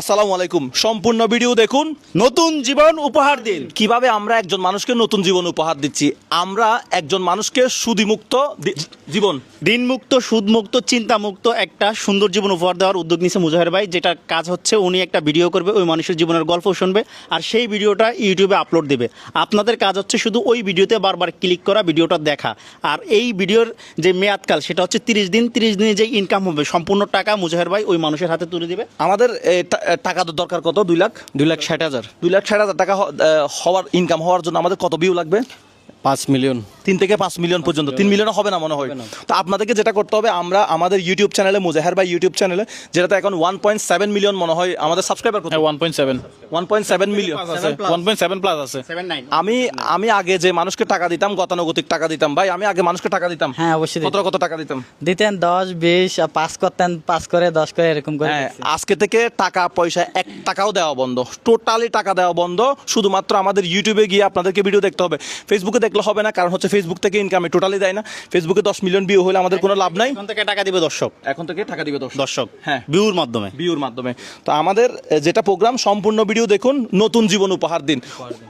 আসসালামু আলাইকুম। সম্পূর্ণ ভিডিও দেখুন। নতুন জীবন উপহার দিন। কীভাবে আমরা একজন মানুষকে নতুন জীবন উপহার দিচ্ছি? আমরা একজন মানুষকে সুদিমুক্ত জীবন। ঋণমুক্ত সুদমুক্ত চিন্তামুক্ত একটা সুন্দর জীবন উপহার দেওয়ার উদ্যোগ নিয়েছে মুজাহের ভাই। যেটা কাজ হচ্ছে উনি একটা ভিডিও করবে ওই মানুষের জীবনের গল্প শুনবে আর সেই ভিডিওটা ইউটিউবে আপলোড দেবে। আপনাদের কাজ হচ্ছে শুধু ওই ভিডিওতে বারবার ক্লিক করা ভিডিওটা দেখা। আর এই ভিডিওর যে মেয়াদকাল সেটা হচ্ছে তিরিশ দিন। তিরিশ দিনে যে ইনকাম হবে সম্পূর্ণ টাকা মুজাহের ভাই ওই মানুষের হাতে তুলে দিবে। আমাদের টাকা তো দরকার কত? দুই লাখ? দুই লাখ ষাট হাজার। দুই লাখ ষাট হাজার টাকা হওয়ার ইনকাম হওয়ার জন্য আমাদের কত ভিউ লাগবে? পাঁচ মিলিয়ন। তিন থেকে পাঁচ মিলিয়ন পর্যন্ত। তিন মিলিয়ন হবে না মনে হয়। তো আপনাদেরকে যেটা করতে হবে আমরা আমাদের ইউটিউব চ্যানেলে মুজাহের ভাই ইউটিউব চ্যানেলে যেটাতে এখন ওয়ান পয়েন্ট সেভেন মিলিয়ন মনে হয় আমাদের সাবস্ক্রাইবার কত? One point seven one point seven million আছে। ওয়ান পয়েন্ট সেভেন প্লাস আছে। আমি আমি আগে যে মানুষকে টাকা দিতাম গতানুগতিক টাকা দিতাম ভাই আমি আগে মানুষকে টাকা দিতাম। হ্যাঁ, অবশ্যই কত কত টাকা দিতাম? দিতেন দশ বিশ আর পাস করতেন পাস করে দশ করে এরকম করে হ্যাঁ আজকে থেকে টাকা পয়সা এক টাকাও দেওয়া বন্ধ। টোটালি টাকা দেওয়া বন্ধ। শুধুমাত্র আমাদের ইউটিউবে গিয়ে আপনাদেরকে ভিডিও দেখতে হবে। ফেসবুকে দেখলে হবে না কারণ হচ্ছে ফেসবুক থেকে ইনকামে টোটালি দেয় না। ফেসবুকে দশ মিলিয়ন ভিউ হলে আমাদের কোনো লাভ নাই। এখন থেকে টাকা দিবে দর্শক। এখন থেকে টাকা দিবে দশ দর্শক হ্যাঁ। ভিউর মাধ্যমে। ভিউর মাধ্যমে। তো আমাদের যেটা প্রোগ্রাম সম্পূর্ণ ভিডিও দেখুন নতুন জীবন উপহার দিন।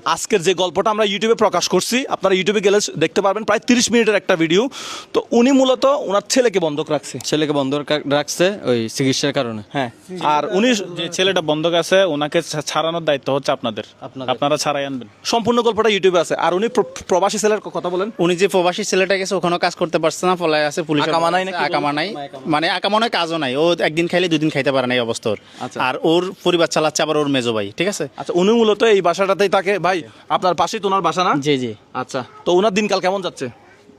আজকের যে গল্পটা আমরা ইউটিউবে প্রকাশ করছি আপনারা ইউটিউবে গেলে দেখতে পারবেন প্রায় তিরিশ মিনিটের একটা ভিডিও তো উনি মূলত ওনার ছেলেকে বন্ধক রাখছে। ছেলেকে বন্ধক রাখছে ওই চিকিৎসার কারণে। হ্যাঁ। আর উনি যে ছেলেটা বন্ধক আছে ওনাকে ছাড়ানোর দায়িত্ব হচ্ছে আপনাদের। আপনাদের। আপনারা ছাড়াই আনবেন। সম্পূর্ণ গল্পটা ইউটিউবে আছে। আর উনি প্র- প্রবাসী ছেলের কথা বলেন। উনি যে প্রবাসী ছেলেটা গেছে ওখানেও কাজ করতে পারছে না ফলে আছে পুলিশ আকামা নাই আকামা নাই। মানে আকামা নয় কাজও নাই। ও একদিন খাইলে দুদিন খাইতে পারে না এই অবস্থা ওর। আচ্ছা। আর ওর পরিবার চালাচ্ছে আবার ওর মেজো ভাই ঠিক আছে? আচ্ছা উনি মূলত এই বাসাটাতেই থাকে। ভাই আপনার পাশেই তো ওনার বাসা না? জি জি। আচ্ছা তো ওনার দিনকাল কেমন যাচ্ছে?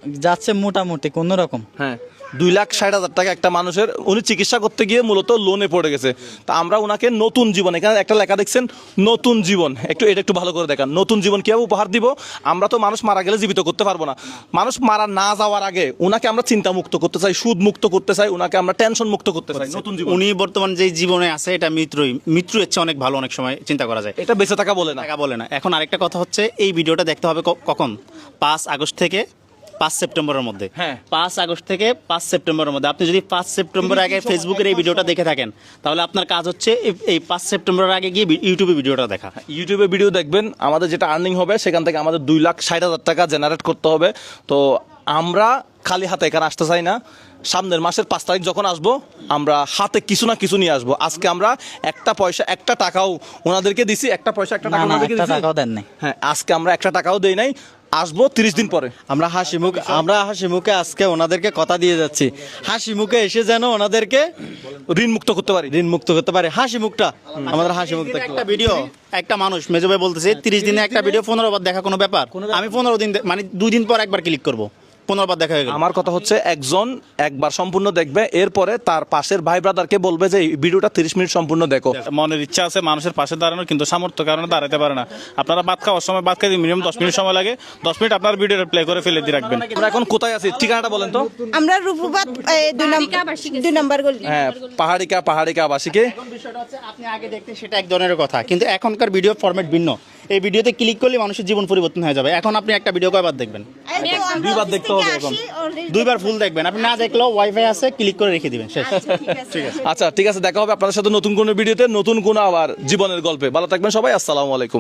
যাচ্ছে মোটামুটি কোন রকম। হ্যাঁ দুই লাখ ষাট হাজার টাকা একটা মানুষের উনি চিকিৎসা করতে গিয়ে মূলত লোনে পড়ে গেছে। তা আমরা ওনাকে নতুন জীবন এখানে একটা লেখা দেখছেন নতুন জীবন। একটু এটা একটু ভালো করে দেখান। নতুন জীবন কীভাবে উপহার দিব? আমরা তো মানুষ মারা গেলে জীবিত করতে পারব না। মানুষ মারা না যাওয়ার আগে ওনাকে আমরা চিন্তা মুক্ত করতে চাই সুদ মুক্ত করতে চাই ওনাকে আমরা টেনশন মুক্ত করতে চাই নতুন জীবন। উনি বর্তমান যে জীবনে আছে এটা মৃত্যুই মৃত্যু হচ্ছে অনেক ভালো অনেক সময় চিন্তা করা যায়। এটা বেঁচে থাকা বলে না। টাকা বলে না। এখন আরেকটা কথা হচ্ছে এই ভিডিওটা দেখতে হবে ক- কখন? পাঁচ আগস্ট থেকে পাঁচ সেপ্টেম্বরের মধ্যে। হ্যাঁ। পাঁচ আগস্ট থেকে পাঁচ সেপ্টেম্বরের মধ্যে। আপনি যদি পাঁচ সেপ্টেম্বর আগে ফেসবুকের এই ভিডিওটা দেখে থাকেন তাহলে আপনার কাজ হচ্ছে এই- পাঁচ সেপ্টেম্বরের আগে গিয়ে ইউটিউবে ভিডিওটা দেখা। ইউটিউবে ভিডিও দেখবেন আমাদের যেটা আর্নিং হবে সেখান থেকে আমাদের দুই লাখ ষাট হাজার টাকা জেনারেট করতে হবে। তো আমরা খালি হাতে এখানে আসতে চাই না। সামনের মাসের পাঁচ তারিখ যখন আসব আমরা হাতে কিছু না কিছু নিয়ে আসব। আজকে আমরা একটা পয়সা একটা টাকাও ওনাদেরকে দিছি একটা পয়সা একটা টাকা ওনাদেরকে দিছি। দেন নাই। হ্যাঁ আজকে আমরা একটা টাকাও দেই নাই। আসব তিরিশ দিন পরে। আমরা হাসি মুখ আমরা হাসি মুখে আজকে ওনাদেরকে কথা দিয়ে যাচ্ছি। হাসি মুখে এসে যেন ওনাদেরকে ঋণ মুক্ত করতে পারি। ঋণ মুক্ত করতে পারি। হাসি মুখটা আমাদের হাসি মুখ একটা। ভিডিও একটা মানুষ মেজবাই বলতেছে তিরিশ দিনে একটা ভিডিও পনেরো বার দেখা কোনো ব্যাপার। আমি পনেরো দিন মানে দুই দিন পর একবার ক্লিক করব। পনেরো বার দেখা হয়ে গেল। আমার কথা হচ্ছে একজন একবার সম্পূর্ণ দেখবে এরপরে তার পাশের ভাই ব্রাদারকে বলবে যে ভিডিওটা তিরিশ মিনিট সম্পূর্ণ দেখো। মনের ইচ্ছা আছে মানুষের পাশে দাঁড়ানোর কিন্তু সামর্থ্য কারণে দাঁড়াতে পারে না। আপনারা ভাত খাওয়ার সময় ভাত খাইতে মিনিমাম দশ মিনিট সময় লাগে। দশ মিনিট আপনার ভিডিওটা প্লে করে ফেলে দিয়ে রাখবেন। আমরা এখন কোথায় আছি? ঠিকানাটা বলেন তো। আমরা রূপবাদ দুই নম্বর দুই নম্বর গলি। হ্যাঁ পাহাড়িকা পাহাড়িকা আবাসিকে। এখন বিষয়টা হচ্ছে আপনি আগে দেখতেন সেটা এক ধরনের কথা কিন্তু এখনকার ভিডিও ফরম্যাট ভিন্ন। এই ভিডিওতে ক্লিক করলে মানুষের জীবন পরিবর্তন হয়ে যাবে। এখন আপনি একটা ভিডিও কয়বার দেখবেন? দুইবার দেখতে হবে এখন। দুইবার ফুল দেখবেন। আপনি না দেখলেও ওয়াইফাই আছে ক্লিক করে রেখে দিবেন শেষ। ঠিক আছে। আচ্ছা ঠিক আছে দেখা হবে আপনাদের সাথে নতুন কোনো ভিডিওতে নতুন কোনো আবার জীবনের গল্পে। ভালো থাকবেন সবাই আসসালামু আলাইকুম।